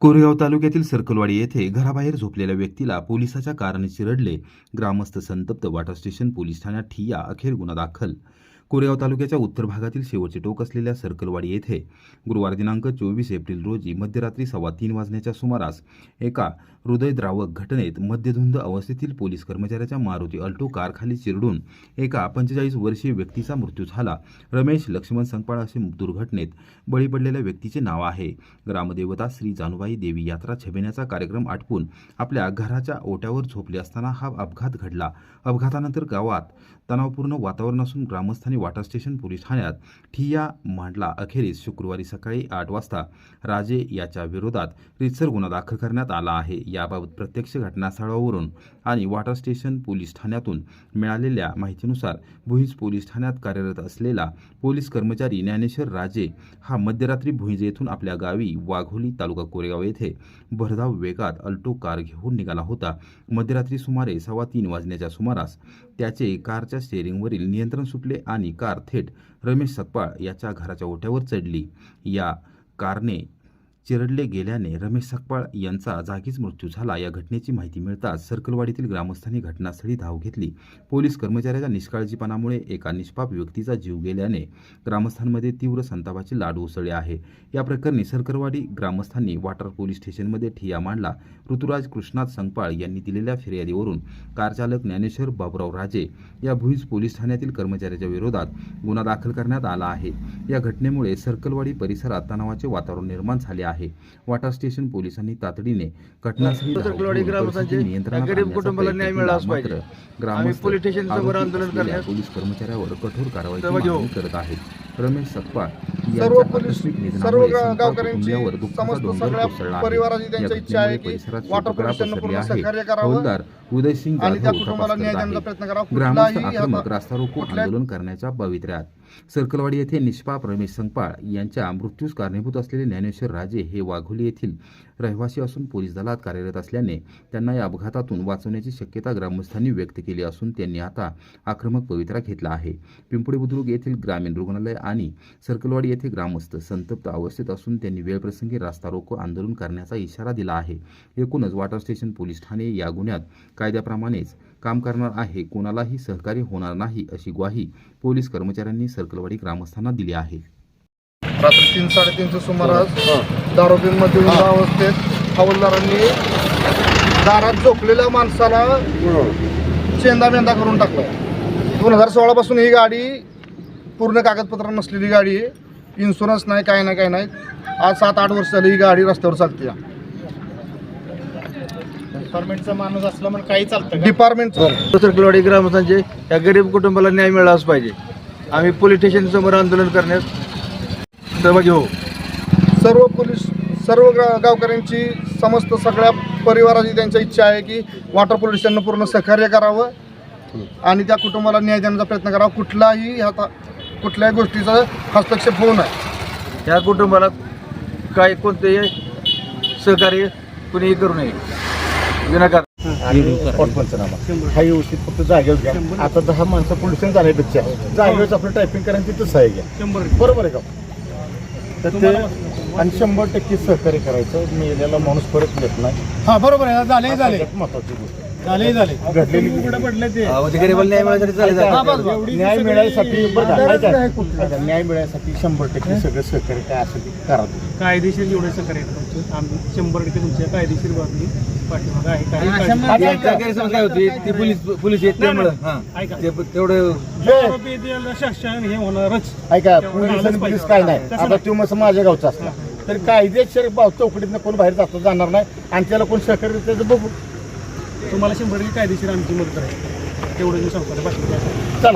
कोरेगाव तालुक्यातील सर्कलवाडी येथे घराबाहेर झोपलेल्या व्यक्तीला पोलिसाच्या कारणे चिरडले. ग्रामस्थ संतप्त वाटर स्टेशन पोलीस ठाण्यात ठिय्या अखेर गुन्हा दाखल. कोरेगाव तालुक्याच्या उत्तर भागातील शेवटचे टोक असलेल्या सर्कलवाडी येथे गुरुवार दिनांक चोवीस एप्रिल रोजी मध्यरात्री सव्वा तीन वाजण्याच्या सुमारास एका हृदयद्रावक घटनेत मध्यधुंद अवस्थेतील पोलीस कर्मचाऱ्याच्या मारुती अल्टो कारखाली चिरडून एका पंचेचाळीस वर्षीय व्यक्तीचा मृत्यू झाला. रमेश लक्ष्मण संकपाळ असे दुर्घटनेत बळी पडलेल्या व्यक्तीचे नाव आहे. ग्रामदेवता श्री जानुबाई देवी यात्रा छबिण्याचा कार्यक्रम आटपून आपल्या घराच्या ओट्यावर झोपले असताना हा अपघात घडला. अपघातानंतर गावात तणावपूर्ण वातावरण असून ग्रामस्थांनी वाटा स्टेशन पोलीस ठाण्यात ठिय्या मांडला. अखेरीस शुक्रवारी सकाळी आठ वाजता राजे याच्या विरोधात रितसर गुन्हा दाखल करण्यात आला आहे. याबाबत प्रत्यक्ष घटनास्थळावरून आणि वाटा स्टेशन पोलीस ठाण्यातून मिळालेल्या माहितीनुसार भुईज पोलीस ठाण्यात कार्यरत असलेला पोलीस कर्मचारी ज्ञानेश्वर राजे हा मध्यरात्री भुईंज येथून आपल्या गावी वाघोली तालुका कोरेगाव येथे भरधाव वेगात अल्टो कार घेऊन निघाला होता. मध्यरात्री सुमारे सव्वा तीन वाजण्याच्या सुमारास त्याचे कारच्या स्टेअरिंगवरील नियंत्रण सुटले आणि कार थेट रमेश सकपाळ याच्या घराच्या ओट्यावर चढली. या कारने चिरडले गेल्याने रमेश सकपाळ यांचा जागीच मृत्यू झाला. या घटनेची माहिती मिळताच सर्कलवाडीतील ग्रामस्थांनी घटनास्थळी धाव घेतली. पोलीस कर्मचाऱ्याच्या निष्काळजीपणामुळे एका निष्पाप व्यक्तीचा जीव गेल्याने ग्रामस्थांमध्ये तीव्र संतापाची लाट उसळली आहे. या प्रकरणी सर्कलवाडी ग्रामस्थांनी वाटर पोलीस स्टेशनमध्ये ठिया मांडला. ऋतुराज कृष्णात संगपाळ यांनी दिलेल्या फिर्यादीवरून कारचालक ज्ञानेश्वर बाबुराव राजे या भुईज पोलीस ठाण्यातील कर्मचाऱ्याच्या विरोधात गुन्हा दाखल करण्यात आला आहे. या घटनेमुळे सर्कलवाडी परिसरात तणावाचे वातावरण निर्माण झाले आहे. वाटर स्टेशन पोलिसांनी तातडीने घटनास्थळी मात्र. ग्रामस्थ पोलीस कर्मचाऱ्यावर कठोर. मागणी करत आहेत रमेश सकपाळ सर्व पोलीस सर्व गावकऱ्यांची आहे. आहे परिसरात वॉटर पसरली आहे. हौलदार उदयसिंग ग्रामस्थ आक्रमक रास्ता रोको आंदोलन करण्याच्या पवित्र्यात. सर्कलवाडी येथे निष्पाप रमेश संगपाळ यांच्या मृत्यूस कारणीभूत असलेले ज्ञानेश्वर राजे हे वाघोली येथील रहिवासी असून पोलीस दलात कार्यरत असल्याने त्यांना या अपघातातून वाचवण्याची शक्यता ग्रामस्थांनी व्यक्त केली असून त्यांनी आता आक्रमक पवित्रा घेतला आहे. पिंपळी बुद्रुक येथील ग्रामीण रुग्णालय आणि सर्कलवाडी येथे ग्रामस्थ संतप्त अवस्थेत असून त्यांनी वेळप्रसंगी रास्ता रोको आंदोलन करण्याचा इशारा दिला आहे. एकूणच वॉटर स्टेशन पोलीस ठाणे या गुन्ह्यात कायद्याप्रमाणेच काम करणार आहे कोणालाही सहकार्य होणार नाही अशी ग्वाही पोलीस कर्मचाऱ्यांनी सर्कलवाडी ग्रामस्थांना दिली आहे. रात्री तीन साडेतीनच्या सुमारास दारोबीन मध्ये अवस्थेत हवालदारांनी दारात झोपलेल्या माणसाला चेंदा मेंदा करून टाकला. दोन हजार सोळा पासून ही गाडी पूर्ण कागदपत्र नसलेली गाडी आहे. इन्शुरन्स नाही काय नाही काय नाही. आज सात आठ वर्ष झाली ही गाडी रस्त्यावर चालते. डिपार्टमेंटचा माणूस असला म्हणून काही चालतं का? डिपार्टमेंट सर्कलवाडी ग्रामस्थांचे या गरीब कुटुंबाला न्याय मिळालाच पाहिजे. आम्ही पोलीस स्टेशन समोर आंदोलन करण्यास सहभागी होऊ. सर्व पोलीस सर्व गा- गावकऱ्यांची समस्त सगळ्या परिवाराची त्यांची इच्छा आहे की वॉटर पोल्युशननं पूर्ण सहकार्य करावं आणि त्या कुटुंबाला न्याय देण्याचा प्रयत्न करावा. कुठलाही ह्या कुठल्याही गोष्टीचा हस्तक्षेप होऊ नये. या कुटुंबाला काय कोणतेही सहकार्य कुणीही करू नये. विनाकार पंचनामा हा व्यवस्थित फक्त जागेवर घ्या. आता दहा माणसं पोल्युशन जाण्यापेक्षा जागेवर आपलं टायपिंग करा तिथं सहाय्य घ्या. बरोबर आहे का? तर ते आणि शंभर टक्के सहकार्य करायचं. मेलेला माणूस परत येत नाही. हा बरोबर आहे. झाले हा झाले. महत्वाची गोष्ट. झाले झाले. घडलेली कुठे पडले ते? गरीबाला न्याय मिळाल्यासाठी न्याय मिळायसाठी बरं न्याय मिळायसाठी शंभर टक्के सगळं सहकार्य काय ते. कायदेशीर एवढे सहकार्य आहे तुमचं. आम्ही शंभर टक्के तुमच्या कायदेशीर बाजूनी पाठीमागं आहे. काही काळजी- यांच्या गैरसमज काय होती ती पोलीस पोलीस येत त्यामुळं हां. ऐका. ते तेवढं जो आरोपी त्याला शासन हे होणारच. ऐका तेवढं पोलीस आलंच आणि पाहिजे. पोलीस काय नाही. आता. तो मग माझ्या गावचा असला तर कायदेशीर भाव चौकटीतनं कोण बाहेर जातो जाणार नाही. आणि त्याला कोण सहकार्य त्याचं बघू. तुम्हाला शंभर टक्के कायदेशीर आमची मदत आहे. तेवढं मी सांगतो. बाकी काय? नाही. चला.